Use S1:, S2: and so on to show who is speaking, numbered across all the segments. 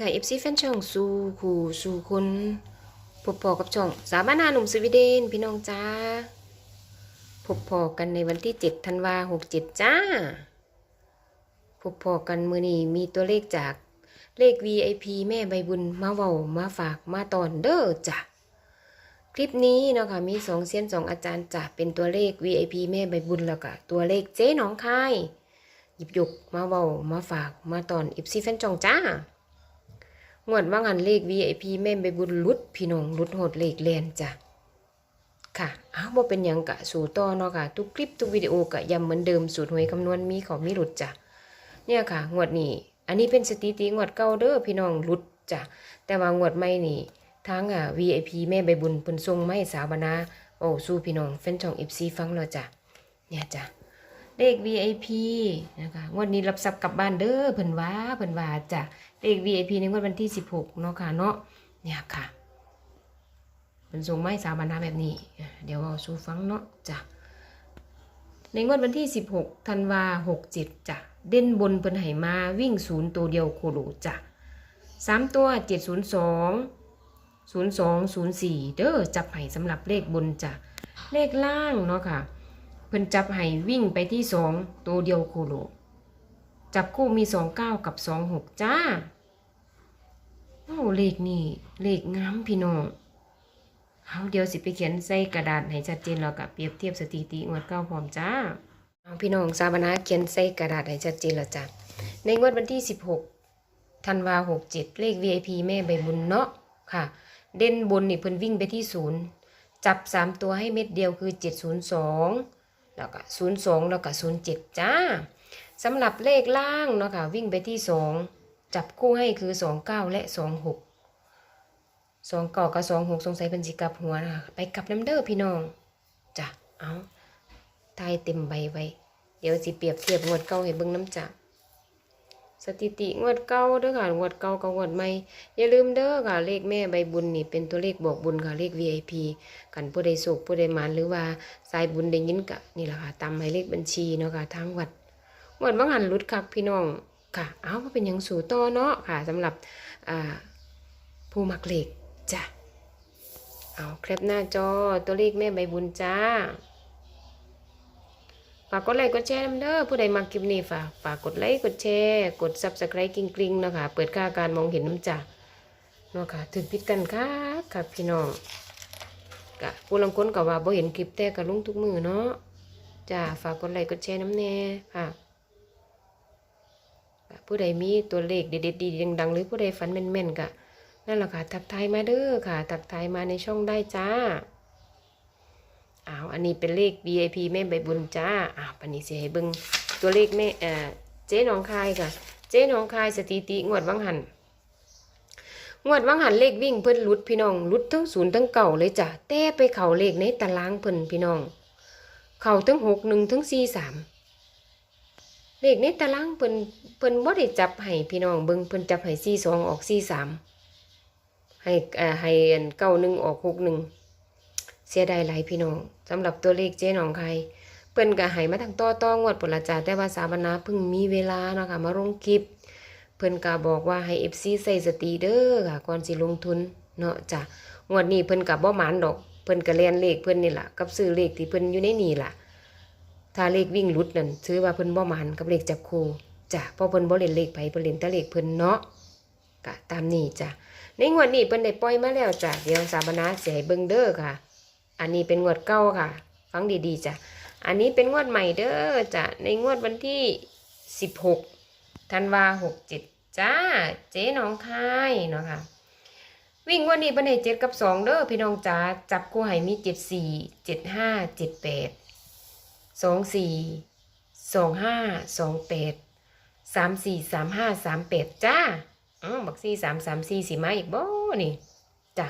S1: ค่ะ FC แฟนช่องสู่คู่สู่คนพบพอกับช่องสาบานาหนุ่มสวีเดนพี่น้องจ้าพบพอกันในวันที่7ธันวา67จ้า พบพอกันมือนี้มีตัวเลขจากเลข VIP แม่ใบบุญมาเว้ามาฝากมาตอนเด้อจ้ะคลิปนี้เนาะค่ะมีสองเซียนสองอาจารย์จ้ะเป็นตัวเลข VIP แม่ใบบุญแล้วก็ตัวเลขเจ๊น้องคายหยิบยกมาเว้ามาฝากมาตอน FC แฟนช่องจ้า งวดว่างันเลข VIP แม่นไปบุญลุดพี่น้องลุดโหดเลขแลนจ้ะค่ะอ้าวบ่เป็นยังกะสู่ต่อเนาะค่ะ ทุกคลิปทุกวิดีโอกะย้ำเหมือนเดิมสูตรหวยคำนวณมีเขามีหลุดจ้ะเนี่ยค่ะ งวดนี้ อันนี้เป็นสถิติงวดเก่าเด้อพี่น้องหลุดจ้ะแต่ว่างวดใหม่นี่ทั้งอะ VIP แม่ใบบุญเพิ่นส่งไมาให้สาวบรรณาโอ้สู้พี่น้องแฟนช่อง FC ฟังแล้วจ้ะเนี่ยจ้ะ เลข VIP นะคะงวดนี้รับทรัพย์กลับบ้านเด้อเพิ่นว่าเพิ่นว่าจ้ะเลข VIP ในงวดวันที่ 16 เนาะค่ะเนาะเนี่ยค่ะเพิ่นส่งไม้สามบรรณาแบบนี้ เดี๋ยวเอาสูฟังเนาะจ้ะในงวดวันที่ 16ธันวา67จ้ะเด่นบนเพิ่นให้มาวิ่งศูนย์ตัวเดียวโคโลจ้ะสามตัว 702 0204 เด้อจับให้สำหรับเลขบนจ้ะเลขล่างเนาะค่ะ เพิ่นจับให้วิ่งไปที่สองตัวเดียวโคโลจับคู่มีสองเก้ากับสองหกจ้าโอ้เลขนี่เลขงามพี่น้องเอาเดี๋ยวสิไปเขียนใส่กระดาษให้ชัดเจนแล้วกับเปรียบเทียบสถิติงวดเก้าพร้อมจ้าเอาพี่น้องสาบานาเขียนใส่กระดาษให้ชัดเจนแล้วจ้ะในงวดวันที่สิบหกธันวาหกเจ็ดเลข VIP แม่ใบบุญเนาะค่ะ เด่นบนนี่เพิ่นวิ่งไปที่ศูนย์จับสามตัวให้เม็ดเดียวคือเจ็ดศูนย์สอง แล้วก็ศูนย์สองแล้วก็ศูนย์เจ็ดจ้าสำหรับเลขล่างเนาะค่ะวิ่งไปที่สองจับคู่ให้คือสองเก้าและสองหกสองเก้ากับสองหกสงสัยเป็นสิกับหัวนะคะไปกลับน้ำเด้อพี่น้องจ้ะเอาทายเต็มใบไว้ เดี๋ยวสิเปรียบเทียบงวดเก่าให้เบิ้งน้ำจ้ะ สถิติงวดเก่าเด้อค่ะงวดเก่ากับงวดใหม่อย่าลืมเด้อค่ะเลขแม่ใบบุญนี่เป็นตัวเลขบอกบุญค่ะเลข VIP กันผู้ใดสุขผู้ใดมานหรือว่าสายบุญได้ยินกะนี่แหละค่ะตามหมายเลขบัญชีเนาะค่ะทางวัดหมดว่างหันรุดคักพี่น้องค่ะ เอามาเป็นอย่างสู่ต่อเนาะค่ะสำหรับผู้มักเลขจ้ะเอาแคปหน้าจอตัวเลขแม่ใบบุญจ้า ฝากกดไลค์กดแชร์นำเด้อผู้ใดมักคลิปนี้ฝากฝากกดไลค์กดแชร์กด subscribe กริ๊งๆเนะค่ะเปิดค่าการมองเห็นน้ำจ้ะเนาะค่ะถึงพิดกันค่ะค่ะพี่น้องกะผู้ลังคนก็ว่าบ่เห็นคลิปแต่ก็ลงทุกมือเนาะจ้าฝากกดไลค์กดแชร์น้ำแน่ค่ะกะผู้ใดมีตัวเลขเด็ดๆดีๆดังๆ หรือผู้ใดฝันแม่นๆกะนั่นแหละค่ะทักทายมาเด้อค่ะทักทายมาในช่องได้จ้า อ้าวอันนี้เป็นเลข VIP แม่ใบบุญจ้าอ้าวปันนี้สิให้เบิงตัวเลขแม่เอ่อเจ๊น้องคายค่ะ เจ๊น้องคายสถิติงวดวังหันงวดว่างหันเลขวิ่งเพิ่นลุดพี่น้องลุดทั้งศูนย์ทั้งเก่าเลยจ้ะแต่ไปเข่าเลขในตารางเพิ่นพี่น้อง เข่าทั้งหกหนึ่งทั้งสี่สามเลขในตารางเพิ่นเพิ่นบ่ได้จับให้พี่น้องเบิ่งเพิ่นจับให้สี่สองออกสี่สามให้เอ่อให้เก้าหนึ่งออกหกหนึ่ง เสียดายหลายพี่น้องสำหรับตัวเลขเจ๊หนองไครเพิ่นก็ให้มาทางต่อต่องวดผลละจ้าแต่ว่าสาบนาเพิ่งมีเวลาเนาะค่ะมาลงคลิป เพิ่นก็บอกว่าให้ FC ใส่สติเด้อค่ะก่อนสิลงทุนเนาะจ้ะงวดนี้เพิ่นก็บ่หมานดอก เพิ่นก็เรียนเลขเพิ่นนี่แหละกับซื้อเลขที่เพิ่นอยู่ในนี่ล่ะถ้าเลขวิ่งลุดนั่นถือว่าเพิ่นบ่หมานกับเลขจับคู่จ้ะเพราะเพิ่นบ่เล่นเลขไผเพิ่นเล่นแต่เลขเพิ่นเนาะก็ตามนี้จ้ะในงวดนี้เพิ่นได้ปล่อยมาแล้วจ้ะเดี๋ยวสาบนาสิให้เบิ่งเด้อค่ะ อันนี้เป็นงวดเก่าค่ะ ฟังดีๆจ้ะ อันนี้เป็นงวดใหม่เด้อจ้ะ ในงวดวันที่ 16ธันวา67จ้า เจ๊น้องคายเนาะค่ะ วิ่งวันนี้บันไดเจ็ดกับสองเด้อพี่น้องจ๋า จับคู่ให้มีเจ็ดสี่เจ็ดห้าเจ็ดแปดสองสี่สองห้าสองแปดสามสี่สามห้าสามแปดจ้าอ๋อบักสี่สามสามสี่สี่มาอีกบ่นี่จ้ะ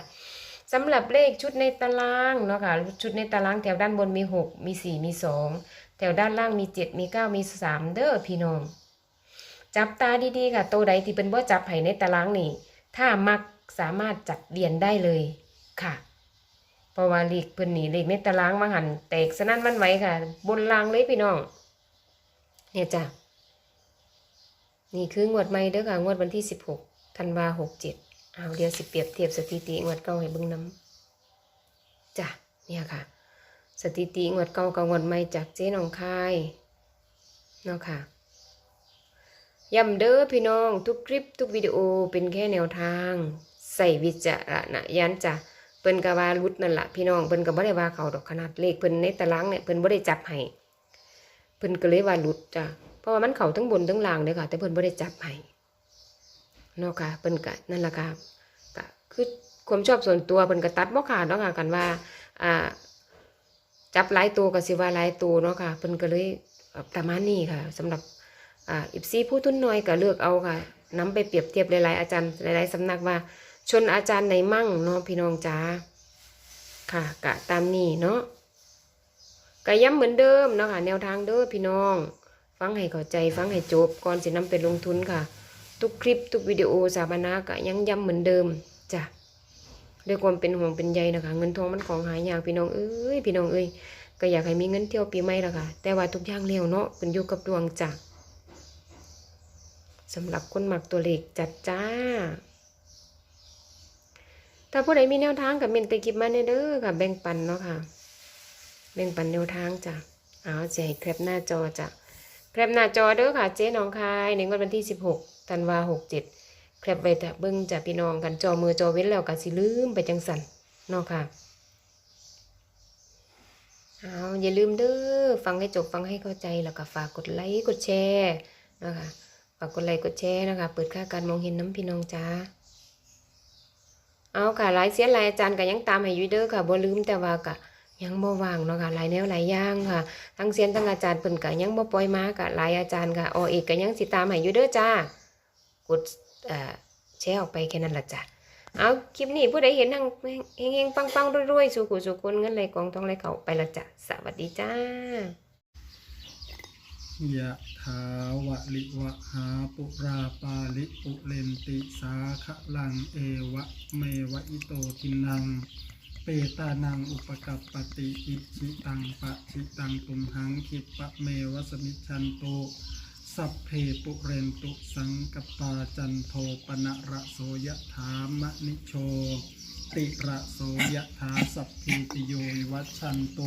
S1: สำหรับเลขชุดในตารางเนาะค่ะชุดในตารางแถวด้านบนมีหกมีสี่มีสองแถวด้านล่างมีเจ็ดมีเก้ามีสามเด้อพี่น้อง จับตาดีๆค่ะโตวใดที่เป็นบ่จับไห้ในตารางนี่ ถ้ามักสามารถจัดเรียนได้เลยค่ะเพราะว่าเลขเพิ่นนี่เลขในตารางมาหันแตกสนั่นหวันไหวค่ะ บนรางเลยพี่น้อง เนี่ยจ้ะนี่คืองวดใหม่เด้อค่ะงวดวันที่ 16ธันวาหกเจ็ด เอาเดี๋ยวสิเปรียบเทียบสถิติงวดเก่าให้เบิ่งน้ำจ้ะเนี่ยค่ะ สถิติงวดเก่ากับงวดใหม่จากเจ๊นองคายเนาะค่ะย้ำเด้อพี่น้องทุกคลิปทุกวิดีโอเป็นแค่แนวทาง ใส่วิจารณญาณจ้ะเพิ่นก็ว่ารุดนั่นละพี่น้องเพิ่นก็บ่ได้ว่าเขาดอกขนาดเลขเพิ่นในตารางเนี่ยเพิ่นบ่ได้จับให้เพิ่นก็เลยว่ารุดจ้ะเพราะว่ามันเข้าทั้งบนทั้งล่างเลยค่ะ แต่เพิ่นบ่ได้จับให้ เนาะค่ะเพิ่นก็นั่นละค่ะก็คือความชอบส่วนตัวเพิ่นก็ตัดบ่ขาดเนาะค่ะกันว่าอ่าจับหลายตัวก็สิว่าหลายตัวเนาะค่ะเพิ่นก็เลยประมาณนี้ค่ะสำหรับอ่าอิฟซีผู้ทุนน้อยก็เลือกเอาค่ะนำไปเปรียบเทียบหลายๆอาจารย์หลายๆสำนักว่า ชนอาจารย์ไหนมั่งเนาะพี่น้องจ๋าค่ะกะตามนี้เนาะก็ย้ำเหมือนเดิมเนาะค่ะแนวทางเด้อพี่น้อง ฟังให้เข้าใจฟังให้จบก่อนสินำไปลงทุนค่ะ ทุกคลิปทุกวิดีโอสาบานาก็ยังย้ำเหมือนเดิมจ้ะด้วยความเป็นห่วงเป็นใยนะคะ เงินทองมันของหายากพี่น้องเอ้ยพี่น้องเอ้ยก็อยากให้มีเงินเที่ยวปีใหม่ละค่ะแต่ว่าทุกอย่างเร็วเนาะเป็นอยู่กับดวงจ้ะสำหรับคนหมักตัวเล็กจัดจ้าถ้าผู้ใดมีแนวทางกับเมนใตคลิปมาเนเด้อค่ะแบ่งปันเนาะค่ะ แบ่งปันแนวทางจ้ะเอาใจแคปหน้าจอจ้ะแคปหน้าจอเด้อค่ะ เจ๊น้องคายในวันที่16 ธันวา67แคลปไว้แต่เบิ่งจะพี่น้องกันจอมือจอเว้นแล้วก็สิลืมไปจังสันเนาะค่ะเอาอย่าลืมเด้อฟังให้จบฟังให้เข้าใจแล้วก็ฝากกดไลค์กดแชร์นะคะฝากกดไลค์กดแชร์นะคะ เปิดค่าการมองเห็นน้ำพี่น้องจ้าเอาค่ะหลายเสียหลายอาจารย์ก็ยังตามให้อยู่เด้อค่ะบ่ลืมแต่ว่าก็ยังบ่ว่างเนาะค่ะหลายแนวหลายอย่างค่ะ ทั้งเสียนทั้งอาจารย์เพิ่นก็ยังบ่ปล่อยมาก็หลายอาจารย์ค่ะอเอกก็ยังสิตามให้อยู่เด้อจ้า กดเอ่อแชร์ออกไปแค่นั้นละจ้ะเอาคลิปนี้ผู้ใดเห็นทางเฮงๆปังๆรวยๆ สู่ขู่สู่คนเงินไหลกองทองไหลเขาไปละจ้ะสวัสดีจ้า
S2: ยะถาวะลิวะหาปุราปาลิปุเรนติสาขลังเอวะเมวะอิโตทินัง เปตานังอุปกัปปติอิชิตังปะชิตังตุมหังคิปะเมวะสมิชันโต สัพเพปุเรนตุสังกปาจันโทปนะระโสยะถามะนิโช ติระโสยะถาสัพพิติโยวัชันโต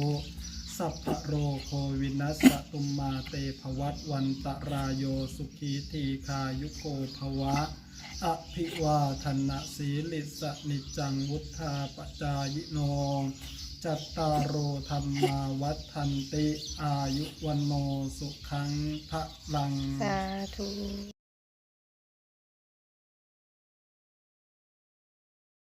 S2: สัพพโรโควินัสตุมมาเตภวัตวันตรายโยสุขีทีคายุโกภวะ อภิวาทนะสีลิสนิจังวุธาปจายโน จัตตารโอธรรมาวัฒนติ อายุวันโนสุขังพระลัง
S1: สาธุ